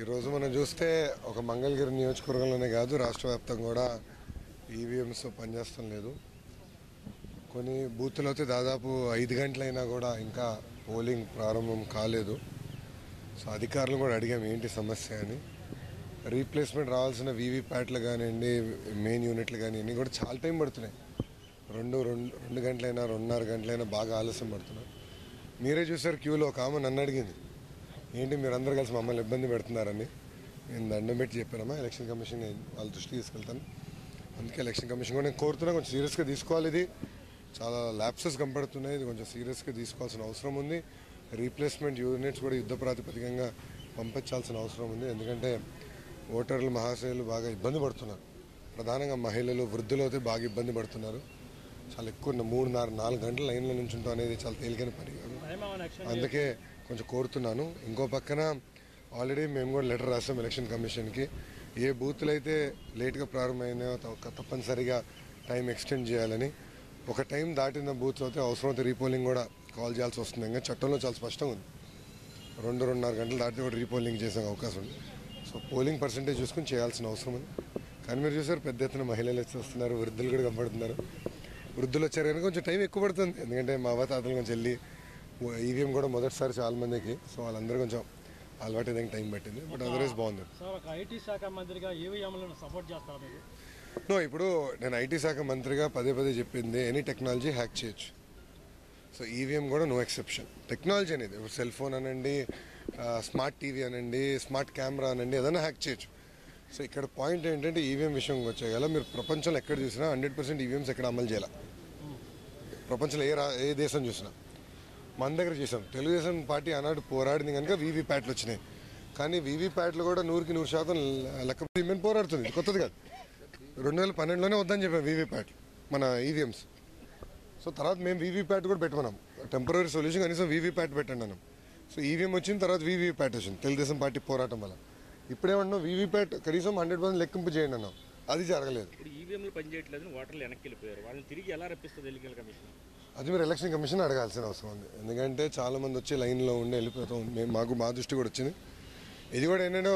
ఈరోజు మనం చూస్తే ఒక మంగళగిరి నియోజకవర్గంలోనే కాదు రాష్ట్ర వ్యాప్తంగా కూడా ఈవీఎంస్ పనిచేస్తాం లేదు. కొన్ని బూత్లు అయితే దాదాపు ఐదు గంటలైనా కూడా ఇంకా పోలింగ్ ప్రారంభం కాలేదు. సో అధికారులు కూడా అడిగాం ఏంటి సమస్య? అని. రీప్లేస్మెంట్ రావాల్సిన వీవీప్యాట్లు కానివ్వండి మెయిన్ యూనిట్లు కానివ్వండి కూడా చాలా టైం పడుతున్నాయి. రెండు రెండు రెండు గంటలైనా రెండున్నర గంటలైనా బాగా ఆలస్యం పడుతున్నాయి. మీరే చూసారు క్యూలో ఒక ఆమె నన్ను అడిగింది. ఏంటి మీరు అందరు కలిసి మమ్మల్ని ఇబ్బంది పెడుతున్నారని నేను దండం పెట్టి చెప్పానమ్మా ఎలక్షన్ కమిషన్ నేను వాళ్ళ దృష్టికి తీసుకెళ్తాను. అందుకే ఎలక్షన్ కమిషన్ కూడా నేను కోరుతున్నా కొంచెం సీరియస్గా తీసుకోవాలి ఇది. చాలా ల్యాప్సెస్ కనపడుతున్నాయి ఇది కొంచెం సీరియస్గా తీసుకోవాల్సిన అవసరం ఉంది. రీప్లేస్మెంట్ యూనిట్స్ కూడా యుద్ధ ప్రాతిపదికంగా పంపించాల్సిన అవసరం ఉంది. ఎందుకంటే ఓటర్లు మహాశయులు బాగా ఇబ్బంది పడుతున్నారు. ప్రధానంగా మహిళలు వృద్ధులు అయితే బాగా ఇబ్బంది పడుతున్నారు. చాలా ఎక్కువ మూడున్నర నాలుగు గంటల లైన్లో నుంచి ఉంటాం అనేది చాలా తేలికైన పని కాదు. అందుకే కొంచెం కోరుతున్నాను. ఇంకో పక్కన ఆల్రెడీ మేము కూడా లెటర్ రాసాం ఎలక్షన్ కమిషన్కి ఏ బూత్లు అయితే లేట్గా ప్రారంభమైనాయో త- తప్పనిసరిగా టైం ఎక్స్టెండ్ చేయాలని. ఒక టైం దాటిన బూత్లో అయితే అవసరమైతే రీపోలింగ్ కూడా కాల్ చేయాల్సి వస్తుంది. ఇంకా చట్టంలో చాలా స్పష్టంగా ఉంది. రెండు రెండున్నర గంటలు దాటితే కూడా రీపోలింగ్ చేసే అవకాశం ఉంది. సో పోలింగ్ పర్సంటేజ్ చూసుకుని చేయాల్సిన అవసరం ఉంది. కానీ మీరు చూసారు పెద్ద ఎత్తున మహిళలు వస్తున్నారు వృద్ధులు కూడా కనపడుతున్నారు వృద్ధులు వచ్చారు కానీ కొంచెం టైం ఎక్కువ పడుతుంది. ఎందుకంటే మా అవతాతలు కొంచెం వెళ్ళి ఈవీఎం కూడా మొదటిసారి చాలా మందికి సో వాళ్ళందరూ కొంచెం అలవాటు టైం పట్టింది బట్ అదర్వైజ్ బాగుంది. ఐటీ శాఖ మంత్రిగా ఈవీఎంలను సపోర్ట్ చేస్తారు మీరు? నో ఇప్పుడు నేను ఐటీ శాఖ మంత్రిగా పదే పదే చెప్పింది ఎనీ టెక్నాలజీ హ్యాక్ చేయొచ్చు. సో ఈవీఎం కూడా నో ఎక్సెప్షన్. టెక్నాలజీ అనేది ఇప్పుడు సెల్ ఫోన్ అనండి స్మార్ట్ టీవీ అనండి స్మార్ట్ కెమెరా అనండి ఏదైనా హ్యాక్ చేయొచ్చు. సో ఇక్కడ పాయింట్ ఏంటంటే ఈవీఎం విషయం వచ్చేయాల మీరు ప్రపంచంలో ఎక్కడ చూసినా హండ్రెడ్ పర్సెంట్ ఈవీఎంస్ ఎక్కడ అమలు చేయాలి. ప్రపంచంలో ఏ రా ఏ దేశం చూసినా. మన దగ్గర చేసాం తెలుగుదేశం పార్టీ ఆనాడు పోరాడింది కనుక వీవీ ప్యాట్లు వచ్చినాయి. కానీ వీవీప్యాట్లు కూడా నూరుకి నూరు శాతం లెక్క మేము పోరాడుతుంది. కొత్తది కాదు. రెండు వేల పన్నెండులోనే వద్దని చెప్పాం వీవీప్యాట్లు మన ఈవీఎంస్ సో తర్వాత మేము వీవీప్యాట్ కూడా పెట్టమన్నాం టెంపరీ సొల్యూషన్ కనీసం వీవీప్యాట్ పెట్టండి అన్నాం. సో ఈవీఎం వచ్చిన తర్వాత వీవీప్యాట్ వచ్చింది తెలుగుదేశం పార్టీ పోరాటం వల్ల. ఇప్పుడేమన్నా వీవీప్యాట్ కనీసం హండ్రెడ్ పర్సెంట్ లెక్కింపు చేయండి అన్నాం. అది జరగలేదు. ఇప్పుడు ఈవీఎంలు పనిచేయట్లేదు ఓటర్లు వెనక్కి వెళ్ళిపోయారు. వాళ్ళని తిరిగి ఎలా రప్పిస్తుంది ఎన్నికల కమిషన్? అది మీరు ఎలక్షన్ కమిషన్ అడగాల్సిన అవసరం ఉంది. ఎందుకంటే చాలామంది వచ్చి లైన్లో ఉండి వెళ్ళిపోతాం మేము మాకు మా దృష్టి కూడా వచ్చింది. ఇది కూడా ఏంటంటే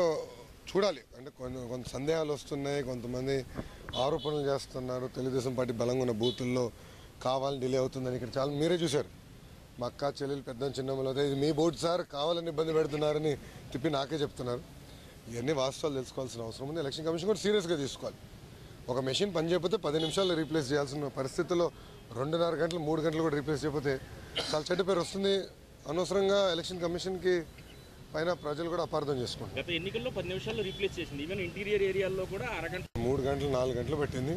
చూడాలి. అంటే కొన్ని కొంత సందేహాలు వస్తున్నాయి. కొంతమంది ఆరోపణలు చేస్తున్నారు. తెలుగుదేశం పార్టీ బలంగా ఉన్న బూతుల్లో కావాలని డిలే అవుతుందని ఇక్కడ చాలా మీరే చూశారు. మా అక్క చెల్లెలు పెద్ద చిన్నమ్మలు అయితే ఇది మీ బోర్డు సార్ కావాలని ఇబ్బంది పెడుతున్నారని తిప్పి నాకే చెప్తున్నారు. ఇవన్నీ వాస్తవాలు తెలుసుకోవాల్సిన అవసరం ఉంది. ఎలక్షన్ కమిషన్ కూడా సీరియస్గా తీసుకోవాలి. ఒక మెషిన్ పనిచేయకపోతే పది నిమిషాల్లో రీప్లేస్ చేయాల్సిన పరిస్థితుల్లో రెండున్నర గంటలు మూడు గంటలు కూడా రీప్లేస్ చేయకపోతే చాలా చెడ్డ పేరు వస్తుంది. అనవసరంగా ఎలక్షన్ కమిషన్కి పైన ప్రజలు కూడా అపార్థం చేసుకుంటారు గత ఎన్నికల్లో పది నిమిషాల్లో రీప్లేస్ చేసింది. ఈవెన్ ఇంటీరియర్ ఏరియాల్లో కూడా అరగంట మూడు గంటలు నాలుగు గంటలు పెట్టింది.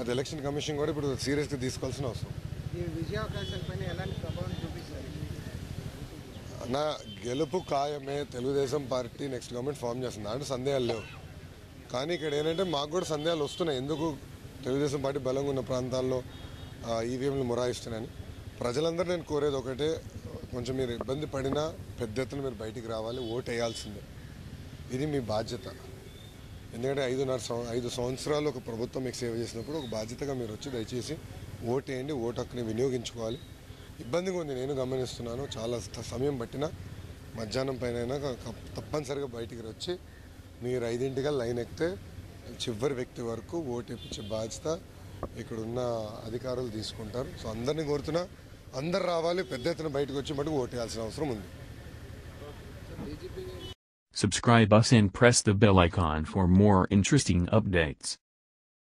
అది ఎలక్షన్ కమిషన్ కూడా ఇప్పుడు సీరియస్గా తీసుకోవాల్సిన అవసరం. నా గెలుపు ఖాయమే. Telugu Desam party next government form చేస్తుంది. దాంట్లో సందేహాలు లేవు. కానీ ఇక్కడ ఏంటంటే మాకు కూడా సందేహాలు వస్తున్నాయి. ఎందుకు తెలుగుదేశం పార్టీ బలంగా ఉన్న ప్రాంతాల్లో ఈవీఎంలు మొరాయిస్తున్నాయని. ప్రజలందరూ నేను కోరేది ఒకటే కొంచెం మీరు ఇబ్బంది పడినా పెద్ద ఎత్తున మీరు బయటికి రావాలి ఓటు వేయాల్సిందే. ఇది మీ బాధ్యత. ఎందుకంటే ఐదున్నర సంవ ఐదు సంవత్సరాలు ఒక ప్రభుత్వం మీకు సేవ చేసినప్పుడు ఒక బాధ్యతగా మీరు వచ్చి దయచేసి ఓటు వేయండి ఓటు హక్కుని వినియోగించుకోవాలి. ఇబ్బందిగా ఉంది నేను గమనిస్తున్నాను. చాలా సమయం పట్టినా మధ్యాహ్నం పైన తప్పనిసరిగా బయటికి వచ్చి మీరు ఐదింటిగా లైన్ ఎక్కితే చివరి వ్యక్తి వరకు ఓటు ఇప్పించే బాధ్యత ఇక్కడ ఉన్న అధికారులు తీసుకుంటారు సో అందరినీ కోరుతున్నా అందరు రావాలి పెద్ద ఎత్తున బయటకు వచ్చి మటుకు ఓటు వేయాల్సిన అవసరం ఉంది Subscribe us and press the bell icon for more interesting updates.